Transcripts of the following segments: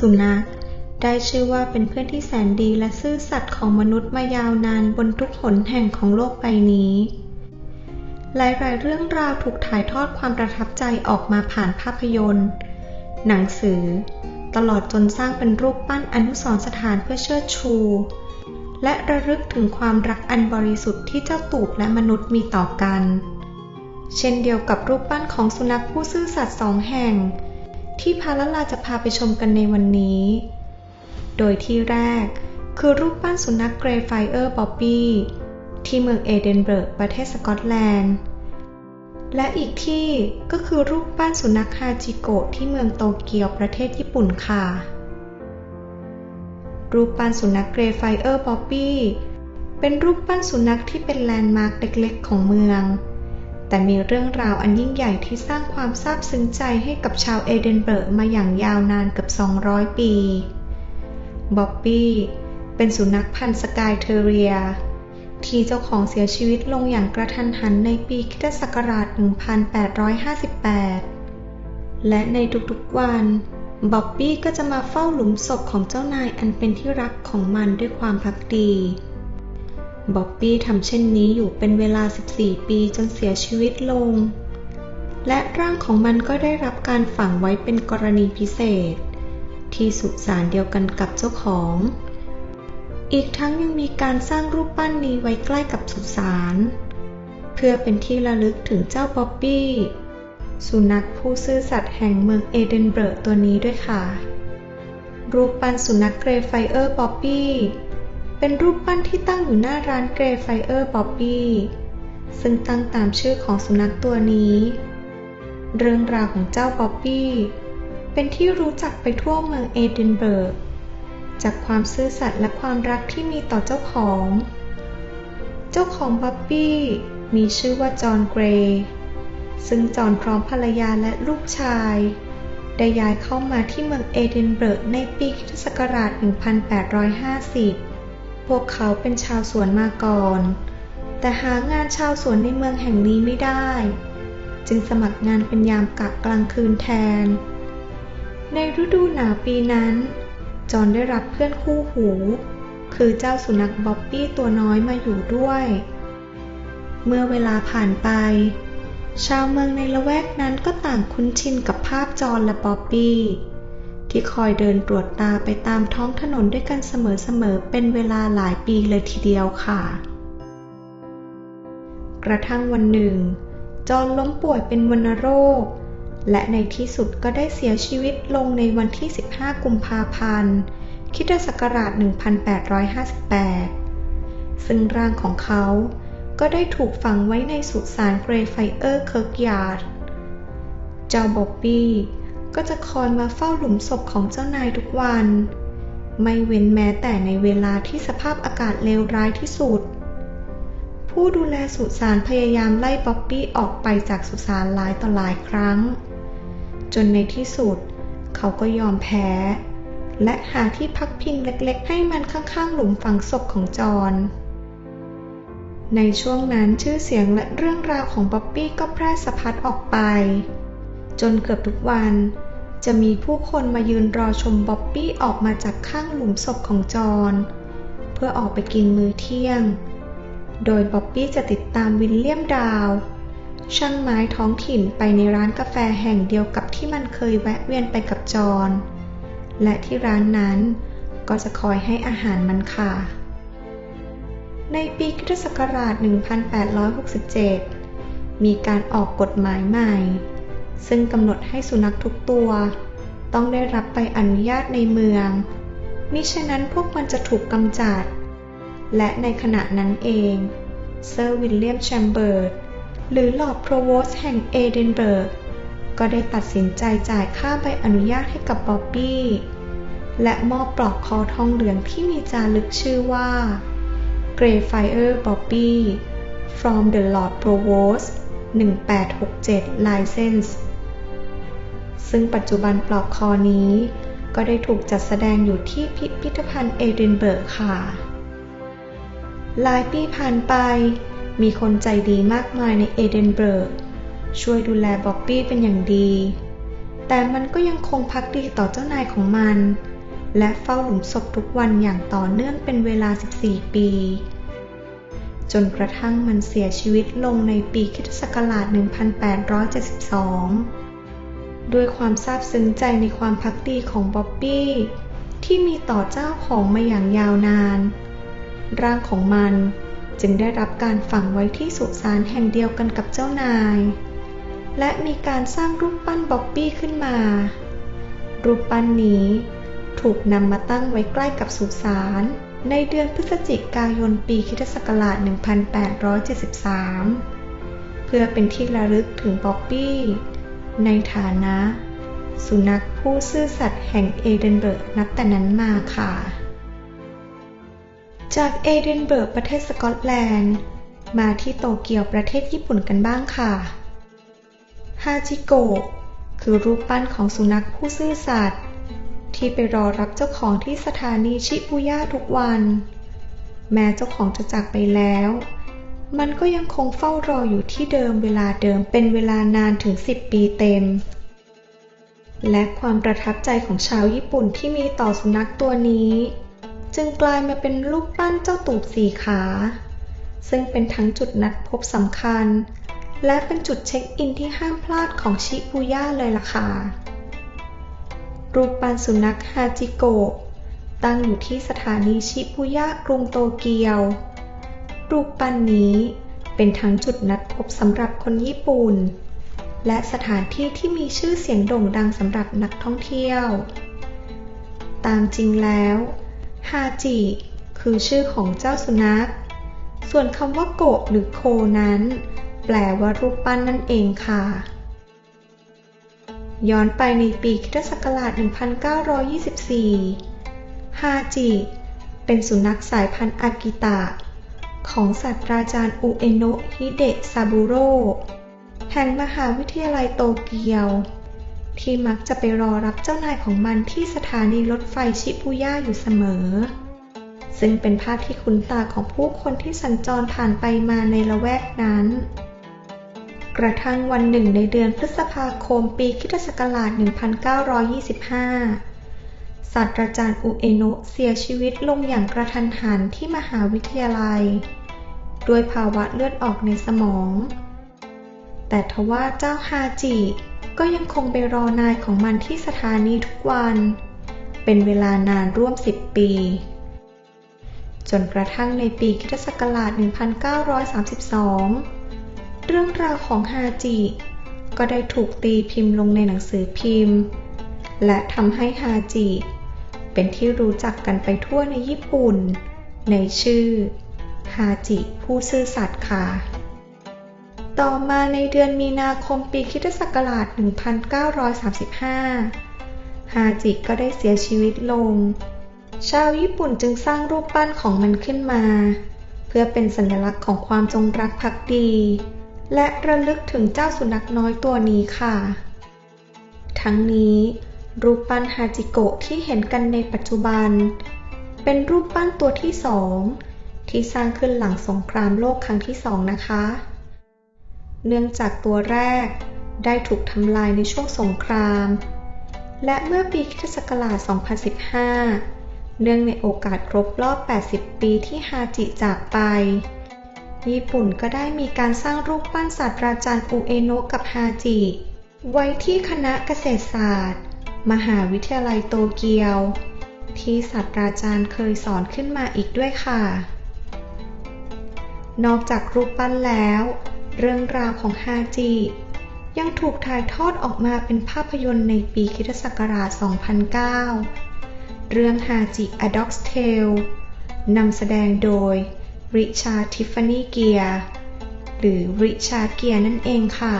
สุนัขได้ชื่อว่าเป็นเพื่อนที่แสนดีและซื่อสัตย์ของมนุษย์มายาวนานบนทุกหนแห่งของโลกใบนี้ หลายๆเรื่องราวถูกถ่ายทอดความประทับใจออกมาผ่านภาพยนตร์ หนังสือ ตลอดจนสร้างเป็นรูปปั้นอนุสรณ์สถานเพื่อเชิดชู และระลึกถึงความรักอันบริสุทธิ์ที่เจ้าตูบและมนุษย์มีต่อกัน เช่นเดียวกับรูปปั้นของสุนัขผู้ซื่อสัตย์สองแห่ง ที่พาลลาจะพาไปชมกันในวันนี้ โดยที่แรกคือรูปปั้นสุนัขเกรย์ไฟเออร์บ๊อบบี้ที่เมืองเอเดนเบิร์กประเทศสกอตแลนด์ และอีกที่ก็คือรูปปั้นสุนัขฮาจิโกะที่เมืองโตเกียวประเทศญี่ปุ่นค่ะ รูปปั้นสุนัขเกรย์ไฟเออร์บ๊อบบี้เป็นรูปปั้นสุนัขที่เป็นแลนด์มาร์คเล็กๆ ของเมือง แต่มีเรื่องราวอันยิ่งใหญ่ที่สร้างความซาบซึ้งใจให้กับชาวเอเดนเบิร์กมาอย่างยาวนานเกือบ 200 ปี บ๊อบบี้เป็นสุนัขพันธุ์สกายเทเรีย ที่เจ้าของเสียชีวิตลงอย่างกระทันหันในปีคิศักราช1858 และในทุกๆวันบ๊อบบี้ก็จะมาเฝ้าหลุมศพของเจ้านายอันเป็นที่รักของมันด้วยความพักดี บ๊อบบี้ทำเช่นนี้อยู่เป็นเวลา 14 ปีจนเสียชีวิตลง และร่างของมันก็ได้รับการฝังไว้เป็นกรณีพิเศษ ที่สุสานเดียวกันกับเจ้าของ อีกทั้งยังมีการสร้างรูปปั้นนี้ไว้ใกล้กับสุสานเพื่อเป็นที่ระลึกถึงเจ้าบ๊อบบี้สุนัขผู้ซื่อสัตย์แห่งเมืองเอเดนเบิร์กตัวนี้ด้วยค่ะ รูปปั้นสุนัขเกรย์ไฟเออร์บ๊อบบี้ เป็นรูปปั้นที่ตั้งอยู่หน้าร้านเกรไฟเออร์บ๊อบบี้ซึ่งตั้งตามชื่อของสุนัขตัวนี้ เรื่องราวของเจ้าบ๊อบบี้ เป็นที่รู้จักไปทั่วเมืองเอเดนเบิร์ก จากความซื่อสัตย์และความรักที่มีต่อเจ้าของ เจ้าของบ๊อบบี้มีชื่อว่าจอห์นเกรย์ซึ่งจอห์นพร้อมภรรยาและลูกชาย ได้ย้ายเข้ามาที่เมืองเอเดนเบิร์กในปีคริสตศักราช1850 พวกเขาเป็นชาวสวนมาก่อน แต่หางานชาวสวนในเมืองแห่งนี้ไม่ได้ จึงสมัครงานเป็นยามกะกลางคืนแทน ในฤดูหนาวปีนั้น จอห์นได้รับเพื่อนคู่หู คือเจ้าสุนัขบ๊อบบี้ตัวน้อยมาอยู่ด้วย เมื่อเวลาผ่านไป ชาวเมืองในละแวกนั้นก็ต่างคุ้นชินกับภาพจอห์นและบ๊อบบี้ ที่คอยเดินตรวจตาไปตามท้องถนนด้วยกันเสมอๆ เป็นเวลาหลายปีเลยทีเดียวค่ะ กระทั่งวันหนึ่ง จอห์นล้มป่วยเป็นวัณโรค และในที่สุดก็ได้เสียชีวิตลงในวันที่ 15 กุมภาพันธ์คริสตศักราช 1858 ซึ่งร่างของเขาก็ได้ถูกฝังไว้ในสุสานเกรไฟเออร์เคิร์กยาร์ด เจ้าบ๊อบบี้ ก็จะคอยมาเฝ้าหลุมศพของเจ้านายทุกวัน ไม่เว้นแม้แต่ในเวลาที่สภาพอากาศเลวร้ายที่สุด ผู้ดูแลสุสานพยายามไล่บ๊อบบี้ออกไปจากสุสานหลายต่อหลายครั้ง จนในที่สุด เขาก็ยอมแพ้ และหาที่พักพิงเล็กๆ ให้มันข้างๆ หลุมฝังศพของจอห์นในช่วงนั้นชื่อเสียงและเรื่องราวของบ๊อบบี้ก็แพร่สะพัดออกไป จนเกือบทุกวัน จะมีผู้คนมายืนรอชมบ๊อบบี้ออกมาจากข้างหลุมศพของจอห์นเพื่อออกไปกินมื้อเที่ยง โดยบ๊อบบี้จะติดตามวิลเลียมดาว ช่างไม้ท้องถิ่นไปในร้านกาแฟแห่งเดียวกับที่มันเคยแวะเวียนไปกับจอห์นและที่ร้านนั้นก็จะคอยให้อาหารมันค่ะ ในปีคศ1867 มีการออกกฎหมายใหม่ ซึ่งกำหนดให้สุนัขทุกตัว ต้องได้รับใบอนุญาตในเมือง มิฉะนั้นพวกมันจะถูกกำจัด และในขณะนั้นเอง เซอร์วิลเลียมแชมเบิร์ดหรือลอร์ดโพรโวสแห่งเอเดนเบิร์กก็ได้ตัดสินใจจ่ายค่าใบอนุญาตให้กับบ๊อบบี้ และมอบปลอกคอทองเหลืองที่มีจารึกชื่อว่า Greyfriar Bobby from the Lord Provost 1867 License ซึ่งปัจจุบันปลอกคอนี้ ก็ได้ถูกจัดแสดงอยู่ที่พิพิธภัณฑ์เอเดนเบิร์กค่ะ หลายปีผ่านไป มีคนใจดีมากมายในเอเดนเบิร์กช่วยดูแลบ๊อบบี้เป็นอย่างดี แต่มันก็ยังคงพักดีต่อเจ้านายของมัน และเฝ้าหลุมศพทุกวันอย่างต่อเนื่องเป็นเวลา 14 ปี จนกระทั่งมันเสียชีวิตลงในปีคศ1872 ด้วยความซาบซึ้งใจในความพักดีของบ๊อบบี้ที่มีต่อเจ้าของมาอย่างยาวนาน ร่างของมันจึงได้รับการฝังไว้ที่สุสานแห่งเดียวกันกับเจ้านาย และมีการสร้างรูปปั้นบ๊อบบี้ขึ้นมา รูปปั้นนี้ถูกนำมาตั้งไว้ใกล้กับสุสานในเดือนพฤศจิกายนปีคศ1873 เพื่อเป็นที่ระลึกถึงบ๊อบบี้ ในฐานะ สุนัขผู้ซื่อสัตย์แห่งเอเดนเบิร์กนับแต่นั้นมาค่ะ จากเอเดนเบิร์กประเทศสกอตแลนด์ มาที่โตเกียวประเทศญี่ปุ่นกันบ้างค่ะ ฮาจิโกะคือรูปปั้นของสุนัขผู้ซื่อสัตย์ที่ไปรอรับเจ้าของที่สถานีชิบุย่าทุกวัน แม้เจ้าของจะจากไปแล้ว มันก็ยังคงเฝ้ารออยู่ที่เดิมเวลาเดิมเป็นเวลานานถึง 10 ปีเต็ม และความประทับใจของชาวญี่ปุ่นที่มีต่อสุนัขตัวนี้ จึงกลายมาเป็นรูปปั้นเจ้าตูบสี่ขา ซึ่งเป็นทั้งจุดนัดพบสำคัญ และเป็นจุดเช็คอินที่ห้ามพลาดของชิบุย่าเลยล่ะค่ะรูปปั้นสุนัขฮาจิโกะตั้งอยู่ที่สถานีชิบุย่ากรุงโตเกียว รูปปั้นนี้เป็นทั้งจุดนัดพบสำหรับคนญี่ปุ่น และสถานที่ที่มีชื่อเสียงโด่งดังสำหรับนักท่องเที่ยว ตามจริงแล้วฮาจิคือชื่อของเจ้าสุนัข ส่วนคำว่าโกะหรือโคนั้น แปลว่ารูปปั้นนั่นเองค่ะ ย้อนไปในปีคศ1924 ฮาจิ เป็นสุนัขสายพันธุ์อากิตะ ของศาสตราจารย์อุเอโนะฮิเดะซาบุโร่แห่งมหาวิทยาลัยโตเกียว ที่มักจะไปรอรับเจ้านายของมันที่สถานีรถไฟชิบุย่าอยู่เสมอ ซึ่งเป็นภาพที่คุ้นตาของผู้คนที่สัญจรผ่านไปมาในละแวกนั้น กระทั่งวันหนึ่งในเดือนพฤษภาคมปีคิศ1925 ศาสตราจารย์อุเอโนะเสียชีวิตลงอย่างกระทันหันที่มหาวิทยาลัย ด้วยภาวะเลือดออกในสมอง แต่ทว่าเจ้าฮาจิก็ยังคงไปรอนายของมันที่สถานีทุกวัน เป็นเวลานานร่วมสิบปี จนกระทั่งในปีคิศ1932 เรื่องราวของฮาจิก็ได้ถูกตีพิมพ์ลงในหนังสือพิมพ์ และทำให้ฮาจิ เป็นที่รู้จักกันไปทั่วในญี่ปุ่น ในชื่อฮาจิผู้ซื่อสัตย์ค่ะ ต่อมาในเดือนมีนาคมปีคิศักราช 1935 ฮาจิก็ได้เสียชีวิตลง ชาวญี่ปุ่นจึงสร้างรูปปั้นของมันขึ้นมา เพื่อเป็นสัญลักษณ์ของความจงรักภักดี และระลึกถึงเจ้าสุนัขน้อยตัวนี้ค่ะ ทั้งนี้ รูปปั้นฮาจิโกะที่เห็นกันในปัจจุบัน เป็นรูปปั้นตัวที่สองที่สร้างขึ้นหลังสงครามโลกครั้งที่สองนะคะ เนื่องจากตัวแรกได้ถูกทำลายในช่วงสงคราม และเมื่อปีคศ2015 เนื่องในโอกาสครบรอบ 80 ปีที่ฮาจิจากไป ญี่ปุ่นก็ได้มีการสร้างรูปปั้นศาสตราจารย์อุเอโนะกับฮาจิ ไว้ที่คณะเกษตรศาสตร์ มหาวิทยาลัยโตเกียว ที่ศาสตราจารย์เคยสอนขึ้นมาอีกด้วยค่ะ นอกจากรูปปั้นแล้ว เรื่องราวของฮาจิ ยังถูกถ่ายทอดออกมาเป็นภาพยนตร์ในปีคิศักราช 2009 เรื่องฮาจิ A Dog's Tale นำแสดงโดยริชาร์ทิฟฟานี่เกียร์หรือริชาร์เกียร์นั่นเองค่ะ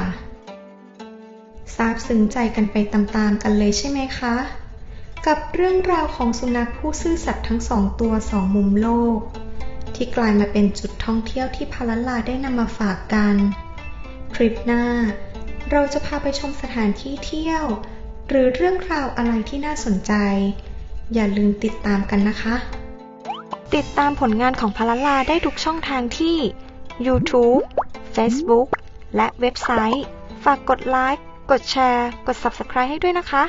ซาบซึ้งใจกันไปตามๆกันเลยใช่ไหมคะ กับเรื่องราวของสุนัขผู้ซื่อสัตย์ทั้งสองตัวสองมุมโลก ที่กลายมาเป็นจุดท่องเที่ยวที่พาลลาได้นำมาฝากกันทริปหน้า เราจะพาไปชมสถานที่เที่ยว หรือเรื่องราวอะไรที่น่าสนใจ อย่าลืมติดตามกันนะคะ ติดตามผลงานของพาลาลาได้ทุกช่องทางที่ YouTube Facebook และเว็บไซต์ ฝากกดไลค์ กดแชร์ กด Subscribe ให้ด้วยนะคะ